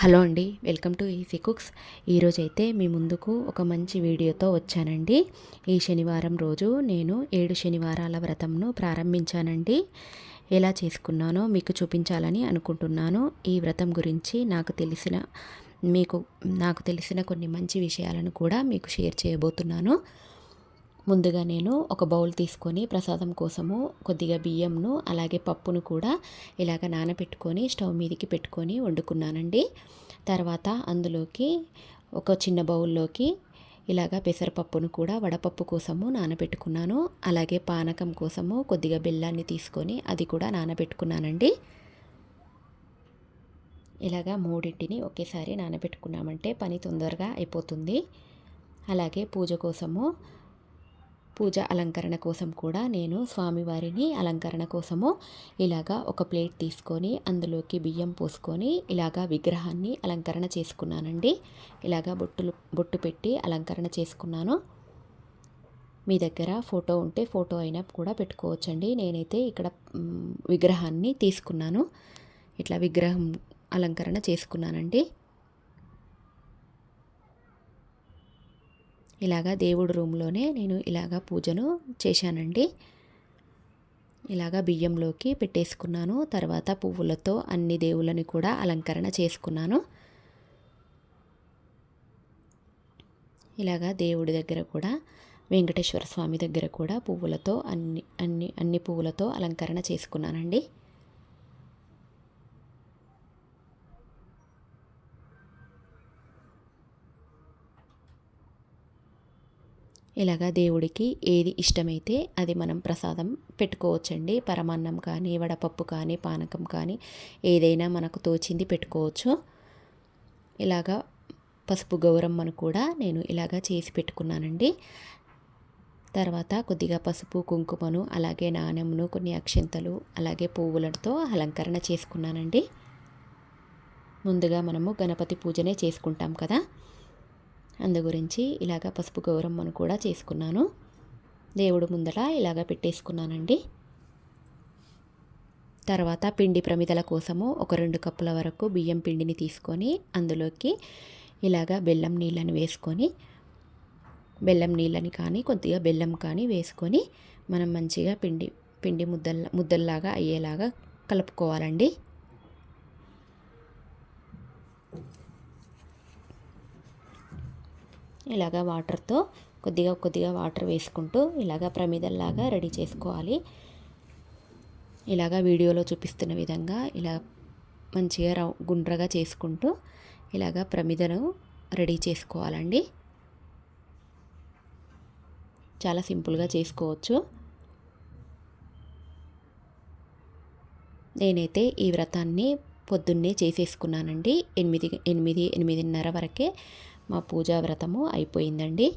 Hello అండి welcome to EC cooks. ఈరోజైతే మీ ముందుకు ఒక మంచి వీడియోతో వచ్చానండి. ఈ శనివారం రోజు నేను ఏడు శనివారాల వ్రతంను ప్రారంభించానండి. ఎలా చేసుకున్నానో మీకు చూపించాలని అనుకుంటున్నాను. ఈ వ్రతం గురించి నాకు తెలిసిన మీకు నాకు తెలిసిన కొన్ని మంచి విషయాలను కూడా మీకు షేర్ చేయబోతున్నాను. ముందుగా నేను ఒక బౌల్ తీసుకొని ప్రసాదం కోసము కొద్దిగా బియ్యంను అలాగే పప్పును కూడా ఇలాగ నానబెట్టుకొని స్టవ్ మీదకి పెట్టుకొని వండుకున్నానండి. తర్వాత అందులోకి ఒక చిన్న బౌల్లోకి ఇలాగ పెసరపప్పును కూడా వడపప్పు కోసము నానబెట్టుకున్నాను అలాగే పానకం కోసము కొద్దిగా బెల్లాన్ని తీసుకొని అది కూడా నానబెట్టుకున్నానండి ఇలాగా మూడింటిని ఒకేసారి నానబెట్టుకున్నామంటే పని తొందరగా అయిపోతుంది. అలాగే పూజ కోసము పూజ అలంకరణ కోసం కూడా నేను స్వామివారిని అలంకరణ కోసము ఇలాగా ఒక ప్లేట్ తీసుకొని అందులోకి బియ్యం పోసుకొని ఇలాగా విగ్రహాన్ని అలంకరణ చేసుకున్నానండి. ఇలాగా బొట్టులు బొట్టు పెట్టి అలంకరణ చేసుకున్నాను. మీ దగ్గర ఫోటో ఉంటే ఫోటో అయినా కూడా పెట్టుకోవచ్చండి. నేనైతే ఇక్కడ విగ్రహాన్ని తీసుకున్నాను. ఇట్లా విగ్రహం అలంకరణ చేసుకున్నానండి. ఇలాగా దేవుడు రూమ్లోనే నేను ఇలాగా పూజను చేశానండి. ఇలాగా బియ్యంలోకి పెట్టేసుకున్నాను. తర్వాత పువ్వులతో అన్ని దేవుళ్ళని కూడా అలంకరణ చేసుకున్నాను. ఇలాగా దేవుడి దగ్గర కూడా వెంకటేశ్వర స్వామి దగ్గర కూడా పువ్వులతో అన్ని అన్ని అన్ని పువ్వులతో అలంకరణ చేసుకున్నానండి. ఇలాగా దేవుడికి ఏది ఇష్టమైతే అది మనం ప్రసాదం పెట్టుకోవచ్చండి. పరమాన్నం కానీ వడపప్పు కానీ పానకం కానీ ఏదైనా మనకు తోచింది పెట్టుకోవచ్చు. ఇలాగా పసుపు గౌరమ్మను కూడా నేను ఇలాగా చేసి పెట్టుకున్నానండి. తర్వాత కొద్దిగా పసుపు కుంకుమను అలాగే నాణ్యమును కొన్ని అక్షంతలు అలాగే పువ్వులతో అలంకరణ చేసుకున్నానండి. ముందుగా మనము గణపతి పూజనే చేసుకుంటాం కదా. అందు గురించి ఇలాగ పసుపు గౌరమ్మను కూడా చేసుకున్నాను. దేవుడు ముందట ఇలాగ పెట్టేసుకున్నానండి. తర్వాత పిండి ప్రమిదల కోసము ఒక రెండు కప్పుల వరకు బియ్యం పిండిని తీసుకొని అందులోకి ఇలాగ బెల్లం నీళ్ళని వేసుకొని బెల్లం నీళ్ళని కానీ కొద్దిగా బెల్లం కానీ వేసుకొని మనం మంచిగా పిండి పిండి ముద్దల్లా ముద్దల్లాగా అయ్యేలాగా కలుపుకోవాలండి. ఇలాగ వాటర్తో కొద్దిగా కొద్దిగా వాటర్ వేసుకుంటూ ఇలాగ ప్రమిదల్లాగా రెడీ చేసుకోవాలి. ఇలాగ వీడియోలో చూపిస్తున్న విధంగా ఇలా మంచిగా రౌ గుండ్రగా చేసుకుంటూ ఇలాగ ప్రమిదను రెడీ చేసుకోవాలండి. చాలా సింపుల్గా చేసుకోవచ్చు. నేనైతే ఈ వ్రతాన్ని పొద్దున్నే చేసేసుకున్నానండి. ఎనిమిది ఎనిమిది ఎనిమిదిన్నర వరకే మా పూజా వ్రతము అయిపోయిందండి.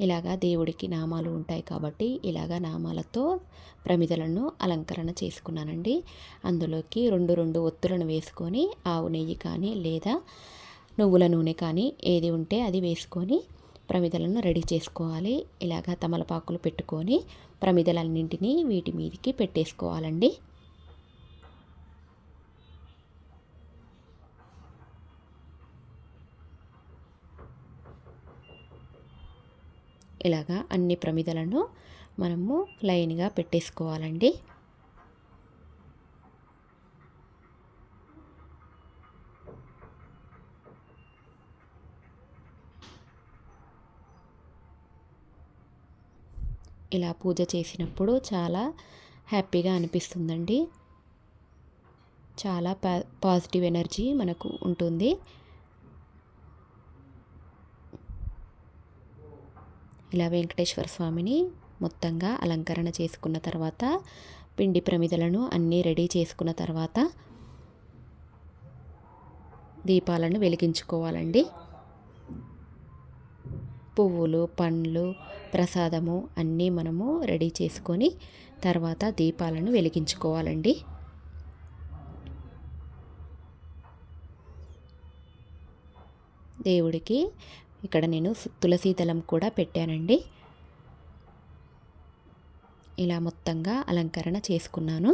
ఇలాగా దేవుడికి నామాలు ఉంటాయి కాబట్టి ఇలాగా నామాలతో ప్రమిదలను అలంకరణ చేసుకున్నానండి. అందులోకి రెండు రెండు ఒత్తులను వేసుకొని ఆవు నెయ్యి కానీ లేదా నువ్వుల నూనె కానీ ఏది ఉంటే అది వేసుకొని ప్రమిదలను రెడీ చేసుకోవాలి. ఇలాగా తమలపాకులు పెట్టుకొని ప్రమిదలన్నింటినీ వీటి మీదకి పెట్టేసుకోవాలండి. ఇలాగా అన్ని ప్రమిదలను మనము లైన్గా పెట్టేసుకోవాలండి. ఇలా పూజ చేసినప్పుడు చాలా హ్యాపీగా అనిపిస్తుందండి. చాలా పాజిటివ్ ఎనర్జీ మనకు ఉంటుంది. ఇలా వెంకటేశ్వర స్వామిని మొత్తంగా అలంకరణ చేసుకున్న తర్వాత పిండి ప్రమిదలను అన్నీ రెడీ చేసుకున్న తర్వాత దీపాలను వెలిగించుకోవాలండి. పువ్వులు పండ్లు ప్రసాదము అన్నీ మనము రెడీ చేసుకొని తర్వాత దీపాలను వెలిగించుకోవాలండి. దేవుడికి ఇక్కడ నేను తులసీదళం కూడా పెట్టానండి. ఇలా మొత్తంగా అలంకరణ చేసుకున్నాను.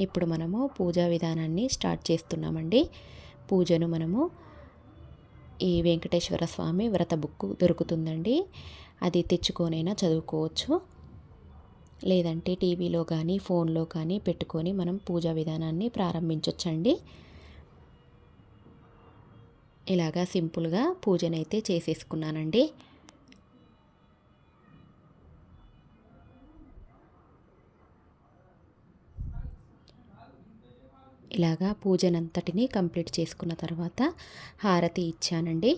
ఇప్పుడు మనము పూజా విధానాన్ని స్టార్ట్ చేస్తున్నామండి. పూజను మనము ఈ వెంకటేశ్వర స్వామి వ్రత బుక్ దొరుకుతుందండి. అది తెచ్చుకొనైనా చదువుకోవచ్చు. లేదంటే టీవీలో కానీ ఫోన్లో కానీ పెట్టుకొని మనం పూజా విధానాన్ని ప్రారంభించవచ్చండి ఇలాగా సింపుల్గా పూజనైతే చేసేసుకున్నానండి. ఇలాగా పూజనంతటిని కంప్లీట్ చేసుకున్న తర్వాత హారతి ఇచ్చానండి.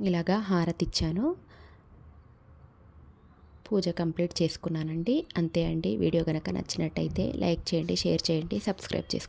ఇలాగా హారతి ఇచ్చాను పూజ కంప్లీట్ చేసుకున్నానండి. అంతే అండి. వీడియో కనుక నచ్చినట్టయితే లైక్ చేయండి షేర్ చేయండి సబ్స్క్రైబ్ చేసుకోండి.